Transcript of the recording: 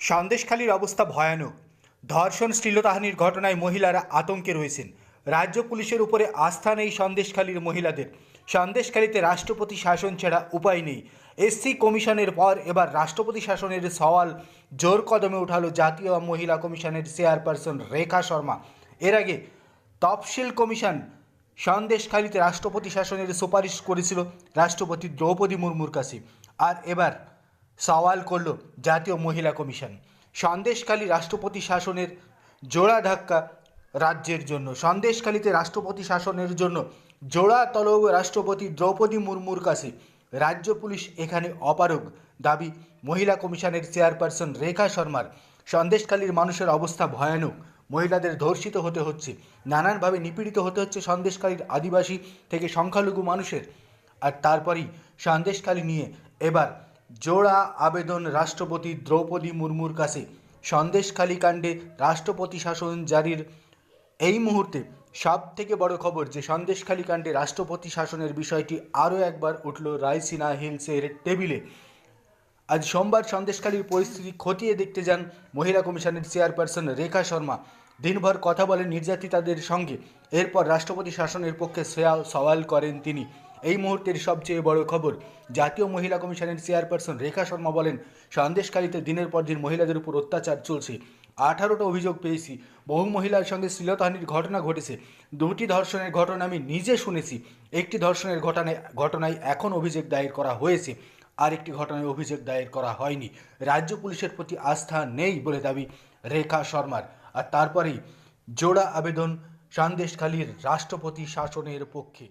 সন্দেশখালীর অবস্থা ভয়ানক। ধর্ষণ শ্লীলতাহানির ঘটনায় মহিলারা আতঙ্কে রয়েছেন। রাজ্য পুলিশের উপরে আস্থা নেই সন্দেশখালীর মহিলাদের। সন্দেশখালীতে রাষ্ট্রপতি শাসন ছাড়া উপায় নেই। এসসি কমিশনের পর এবার রাষ্ট্রপতি শাসনের সওয়াল জোর কদমে উঠালো জাতীয় মহিলা কমিশনের চেয়ারপারসন রেখা শর্মা। এর আগে তফসিল কমিশন সন্দেশখালীতে রাষ্ট্রপতি শাসনের সুপারিশ করেছিল রাষ্ট্রপতি দ্রৌপদী মুর্মুর কাছে। আর এবার সওয়াল করল জাতীয় মহিলা কমিশন। সন্দেশখালী রাষ্ট্রপতি শাসনের জোড়া ধাক্কা রাজ্যের জন্য। সন্দেশখালীতে রাষ্ট্রপতি শাসনের জন্য জোড়া তলব রাষ্ট্রপতি দ্রৌপদী মুর্মুর কাছে রাজ্য পুলিশ এখানে অপারগ দাবি। মহিলা কমিশনের চেয়ারপারসন রেখা শর্মার। সন্দেশখালীর মানুষের অবস্থা ভয়ানক। মহিলাদের ধর্ষিত হতে হচ্ছে। নানানভাবে নিপীড়িত হতে হচ্ছে সন্দেশকালীর আদিবাসী থেকে সংখ্যালঘু মানুষের। আর তারপরেই সন্দেশখালী নিয়ে এবার জোড়া আবেদন রাষ্ট্রপতি দ্রৌপদী মুর্মুর কাছে। সন্দেশখালী কাণ্ডে রাষ্ট্রপতি শাসন জারির এই মুহূর্তে সব থেকে বড় খবর যে, সন্দেশখালী কাণ্ডে রাষ্ট্রপতি শাসনের বিষয়টি আরও একবার উঠল রায়সিনা হিলসের টেবিলে। আজ সোমবার সন্দেশখালীর পরিস্থিতি খতিয়ে দেখতে যান মহিলা কমিশনের চেয়ারপারসন রেখা শর্মা। দিনভর কথা বলেন নির্যাতিতাদের সঙ্গে। এরপর রাষ্ট্রপতি শাসনের পক্ষে সওয়াল করেন তিনি। এই মুহূর্তের সবচেয়ে বড় খবর, জাতীয় মহিলা কমিশনের চেয়ারপারসন রেখা শর্মা বলেন সন্দেশখালীতে দিনের পর দিন মহিলাদের উপর অত্যাচার চলছে। আঠারোটা অভিযোগ পেয়েছি, বহু মহিলার সঙ্গে শ্লীলতাহানির ঘটনা ঘটেছে। দুটি ধর্ষণের ঘটনা আমি নিজে শুনেছি, একটি ধর্ষণের ঘটনায় ঘটনায় এখন অভিযোগ দায়ের করা হয়েছে, আরেকটি ঘটনায় অভিযোগ দায়ের করা হয়নি। রাজ্য পুলিশের প্রতি আস্থা নেই বলে দাবি রেখা শর্মার। আর তারপরেই জোড়া আবেদন সন্দেশখালীর রাষ্ট্রপতি শাসনের পক্ষে।